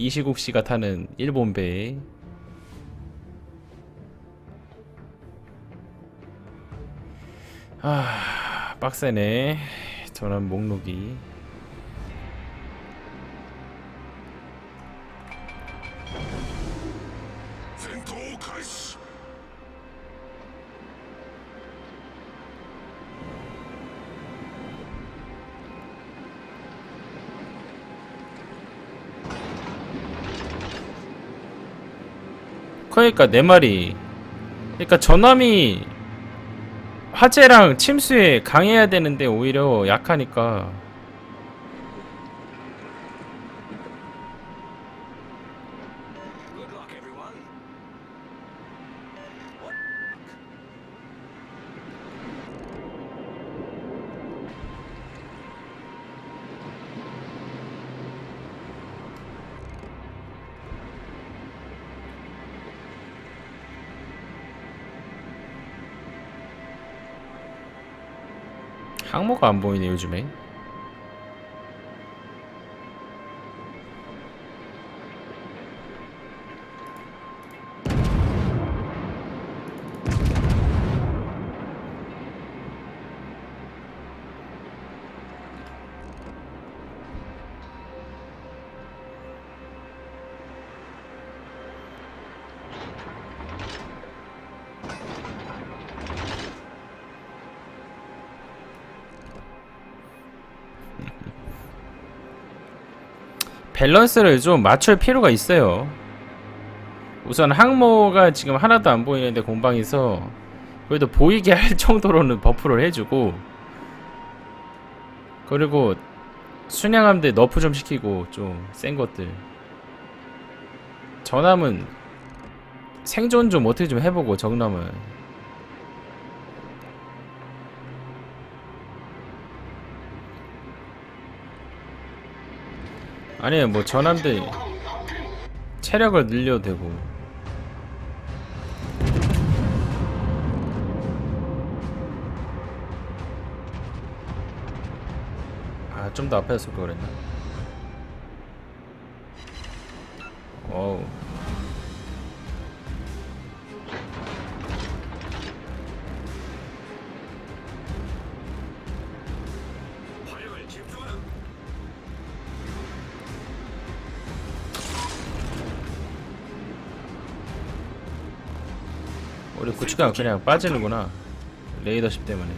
이시국 씨가 타는 일본 배. 아, 빡세네. 저런 목록이. 그러니까 내 말이. 그러니까 전함이 화재랑 침수에 강해야 되는데 오히려 약하니까. 항모가 안 보이네 요즘에. 밸런스를 좀 맞출 필요가 있어요. 우선 항모가 지금 하나도 안 보이는데 공방에서 그래도 보이게 할 정도로는 버프를 해주고 그리고 순양함대 너프 좀 시키고 좀 센 것들 전함은 생존 좀 어떻게 좀 해보고 정남은 아니 뭐 전함대 체력을 늘려도 되고. 아 좀 더 앞에서 쏠걸 그랬나? 어우 포스가 그냥 빠지는구나. 레이더십 때문에.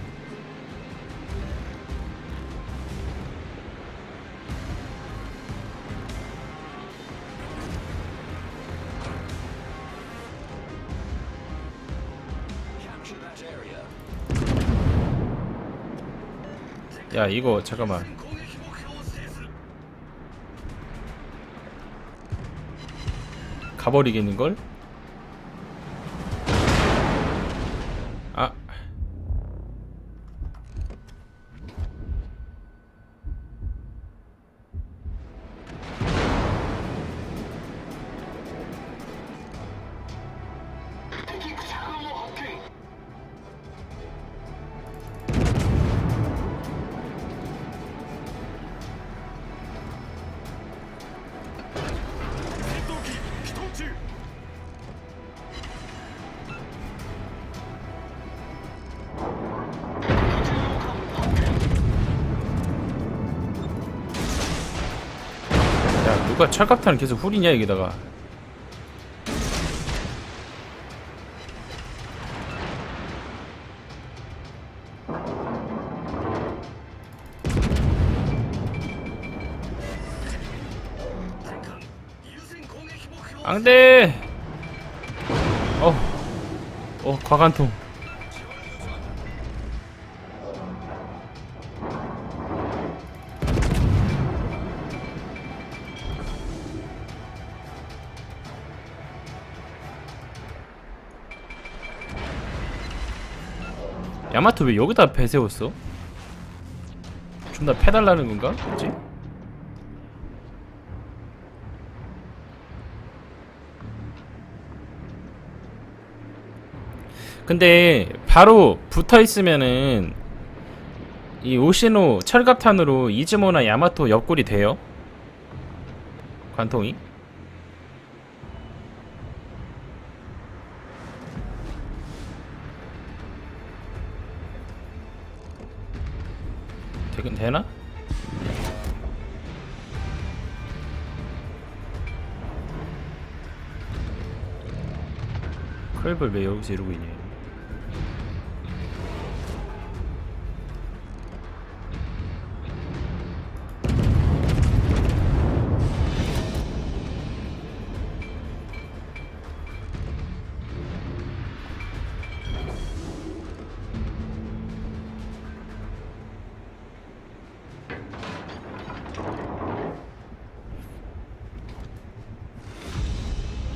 야 이거 잠깐만. 가버리겠는걸? 야 누가 철갑탄 계속 후리냐 여기다가. 앙대! 어, 어 과간통 야마토 왜 여기다 배 세웠어? 존나 패달라는 건가? 뭐지? 근데 바로 붙어 있으면은 이 오시노 철갑탄으로 이즈모나 야마토 옆구리 돼요? 관통이? 되, 되나? 클립을 왜 여기서 이러고 있냐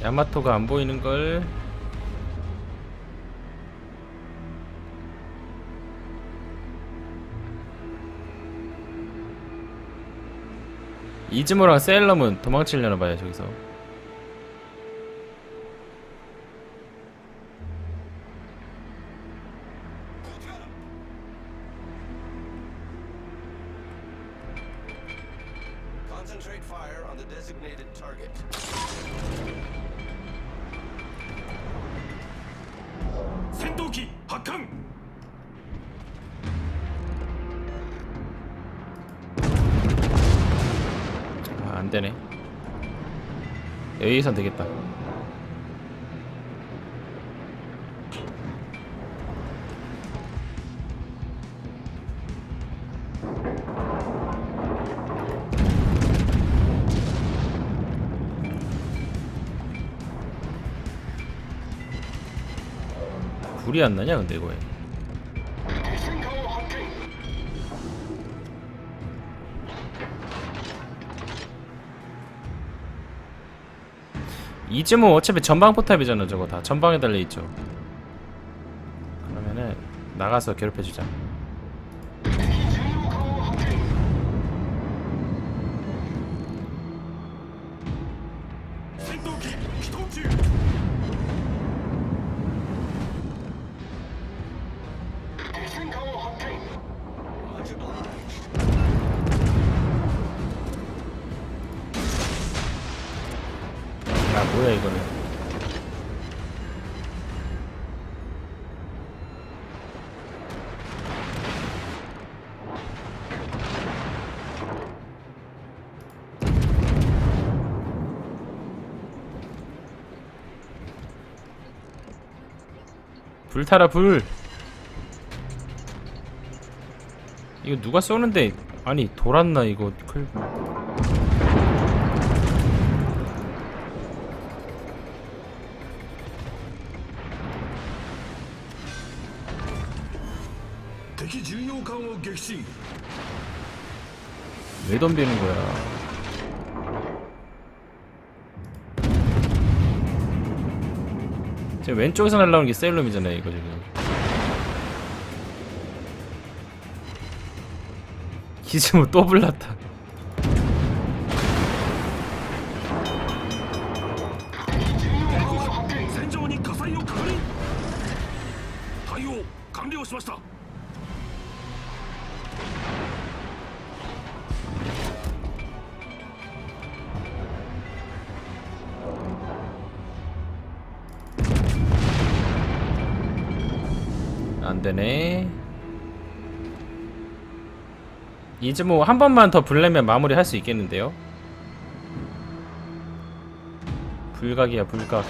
야마토가 안 보이는 걸 이즈모랑 셀럼은 도망치려나 봐요 저기서 Concentrate fire on the designated target. 박항! 아, 안 되네. 여기선 되겠다. 불이 안 나냐 근데 이거에? 이쯤은 어차피 전방 포탑이잖아 저거 다. 전방에 달려있죠. 그러면은 나가서 괴롭혀주자. 아 뭐야 이거는. 불 타라 불 이거 누가 쏘는데? 아니 돌았나 이거? 클... 왜 덤비는 거야? 왼쪽에서 날라오는 게 셀룸이잖아요 이거 지금. 기즈모 또 불났다. 안되네. 이제 뭐한 번만 더 불내면 마무리할 수 있겠는데요? 불각이야 불각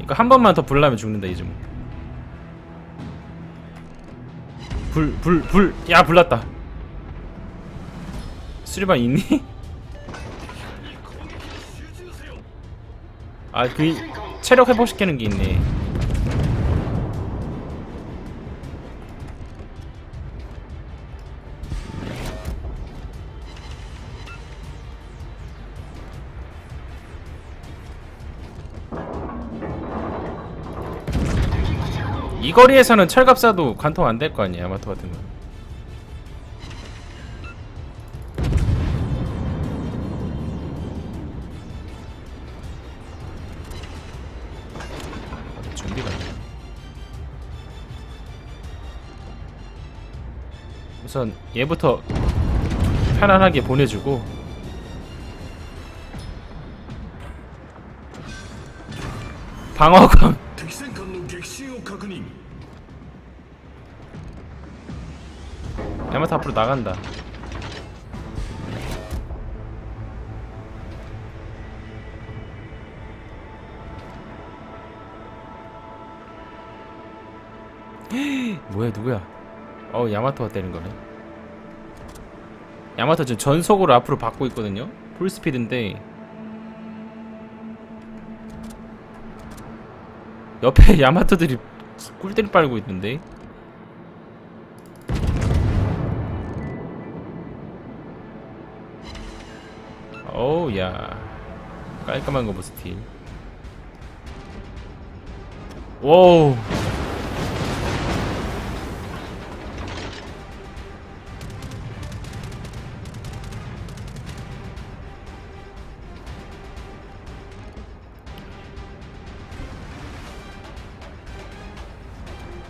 이거 한 번만 더 불나면 죽는다 이즈모 뭐. 불불 불 야 불났다 수리반 있니? 아그 체력 회복시키는 게 있네. 이 거리에서는 철갑 쏴도 관통 안 될 거 아니야, 야마토 같은 거. 준비가 돼. 우선 얘부터 편안하게 보내주고 방어감 야마타 앞으로 나간다. 뭐야 누구야? 어 야마토가 때린 거네. 야마토 지금 전속으로 앞으로 받고 있거든요? 풀스피드인데. 옆에 야마토들이 꿀대를 빨고 있는데. 어우 야. 깔끔한 거보 스틸 와우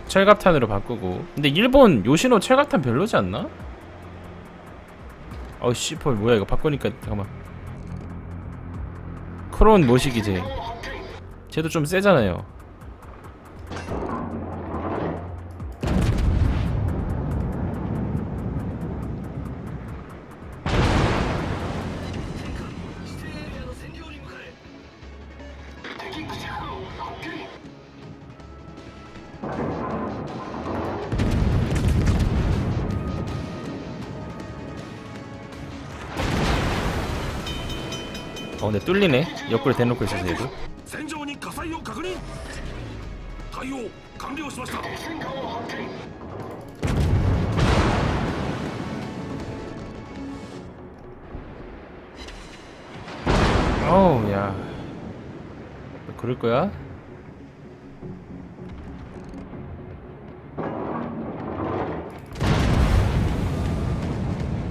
철갑탄으로 바꾸고. 근데 일본 요시노 철갑탄 별로지 않나? 어우 씨펄 뭐야 이거 바꾸니까 잠깐만. 크론 모시기 제. 쟤도 좀 세잖아요 어 근데 뚫리네. 옆구리 대놓고 있어서 얘도. 어우 야. 그럴 거야?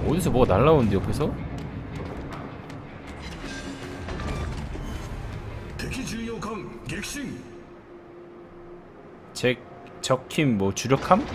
어디서 뭐가 날라오는데 옆에서? 잭 적힘 뭐 주력함?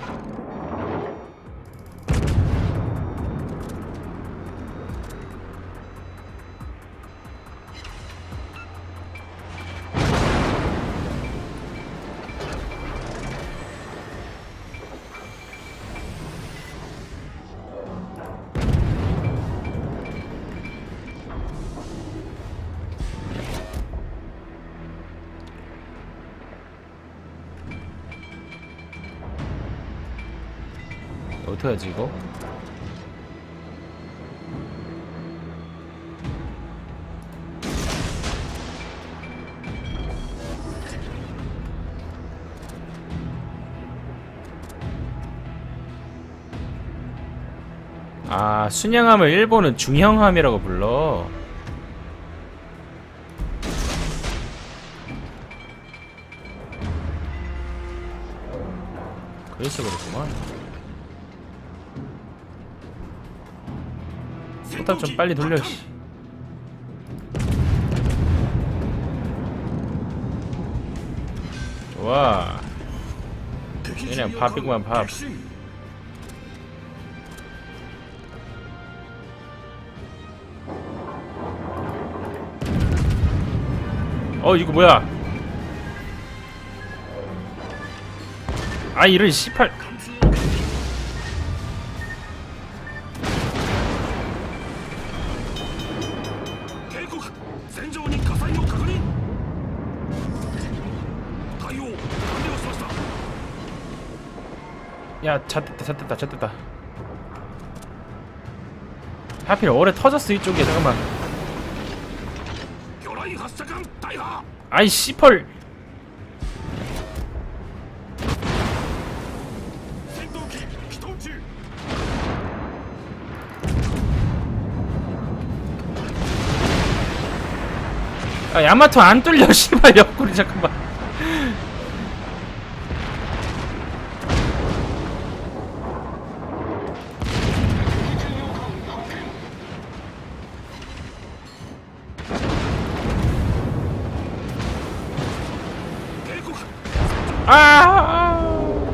하지 이거? 아 순양함을 일본은 중형함이라고 불러 그래서 그렇구만 포탑 좀 빨리 돌려 씨. 좋아. 그냥 밥이구만, 밥. 어 이거 뭐야? 아 이런 18 야, 잣됐다, 잣됐다, 잣됐다. 하필 오래 터졌어, 이쪽에. 잠깐만. 아이, 씨펄! 아, 야마토 안 뚫려, 씨발, 옆구리, 잠깐만. 아!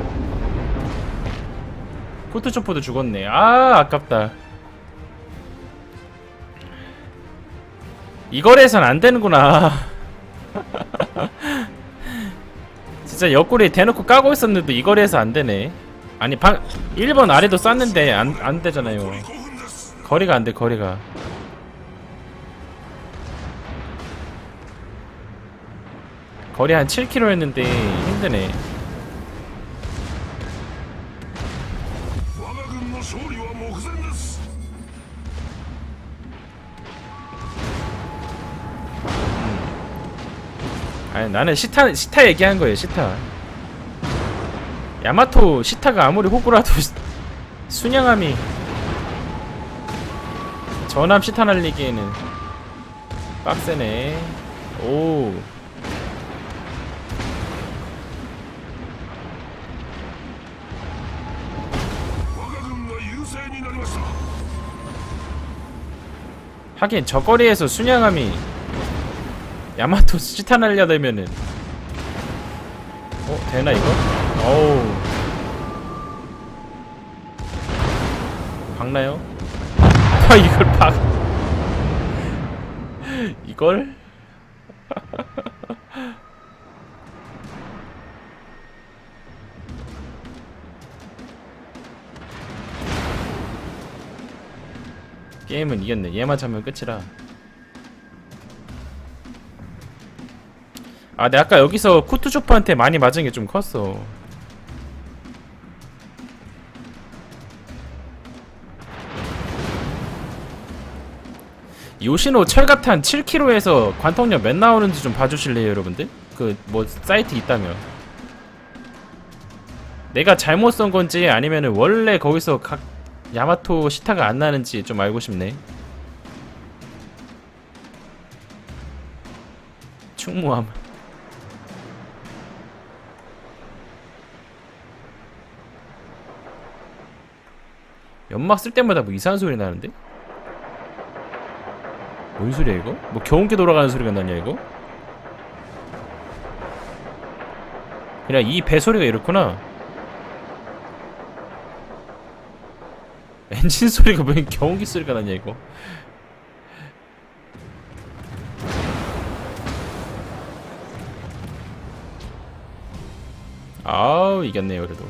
코트 초포도 죽었네. 아, 아깝다. 이거래선 안 되는구나. 진짜 옆구리 대놓고 까고 있었는데도 이거래서 안 되네. 아니, 방 1번 아래도 쐈는데 안, 안 되잖아요. 거리가 안 돼, 거리가. 거리 한 7km 했는데 힘드네. 음. 아니 나는 시타 시타 얘기한 거예요 시타. 야마토 시타가 아무리 호구라도 순양함이 전함 시타 날리기에는 빡세네. 오. 하긴 저 거리에서 순양함이 야마토 시타 날려대면은 어 되나 이거? 어우 박나요? 아 이걸 박 이걸? 게임은 이겼네. 얘만 잡으면 끝이라. 아 내가 아까 여기서 쿠투조프한테 많이 맞은 게 좀 컸어. 요시노 철갑탄 7kg에서 관통력 몇 나오는지 좀 봐주실래요 여러분들? 그 뭐 사이트 있다면. 내가 잘못 쏜 건지 아니면은 원래 거기서 각 야마토 시타가 안 나는지 좀 알고 싶네 충무함 연막 쓸 때마다 뭐 이상한 소리 나는데? 뭔 소리야 이거? 뭐 경운기 돌아가는 소리가 나냐 이거? 그냥 이 배 소리가 이렇구나 엔진 소리가 왜 경운기 소리가 나냐 이거? 아우 이겼네요 그래도.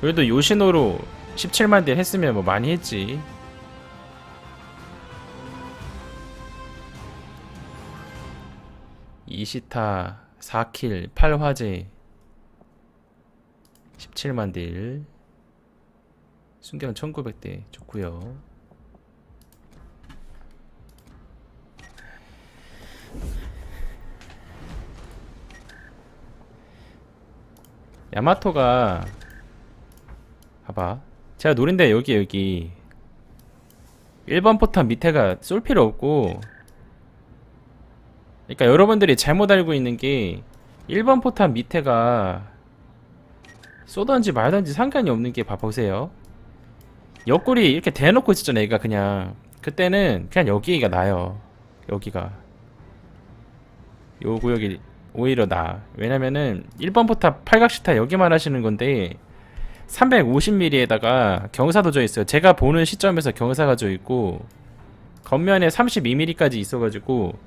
그래도 요시노로 17만 대 했으면 뭐 많이 했지. 이시타 4킬 8화제 17만 딜 순경 1900대 좋구요. 야마토가 봐봐. 제가 노린데 여기 여기. 1번 포탄 밑에가 쏠 필요 없고. 그러니까 여러분들이 잘못 알고 있는 게 1번 포탄 밑에가 쏘던지 말던지 상관이 없는 게 봐보세요 옆구리 이렇게 대놓고 있었잖아 얘가 그냥 그때는 그냥 여기가 나요. 여기가. 요 구역이 오히려 나. 왜냐면은 1번 포탑 팔각시타 여기만 하시는 건데 350mm에다가 경사도 져 있어요. 제가 보는 시점에서 경사가 져 있고 겉면에 32mm까지 있어가지고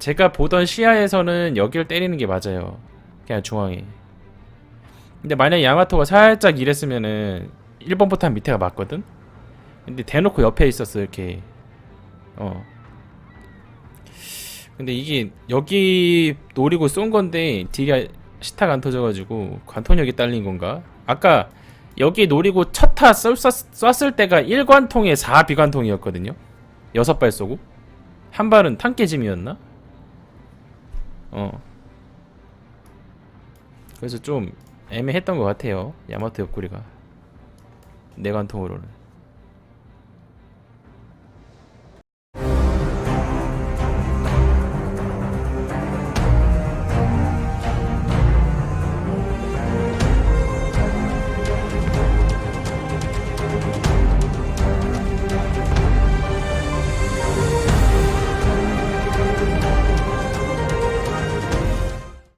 제가 보던 시야에서는 여기를 때리는 게 맞아요. 그냥 중앙에. 근데 만약에 야마토가 살짝 이랬으면은 1번 포탄 밑에가 맞거든 근데 대놓고 옆에 있었어 이렇게 어 근데 이게 여기 노리고 쏜 건데 뒤가 시타가 안 터져가지고 관통력이 딸린 건가? 아까 여기 노리고 첫타 쐈을 때가 1관통에 4비관통이었거든요? 6발 쏘고 한 발은 탄깨짐이었나? 어 그래서 좀 애매했던 것 같아요 야마토 옆구리가 내관통으로는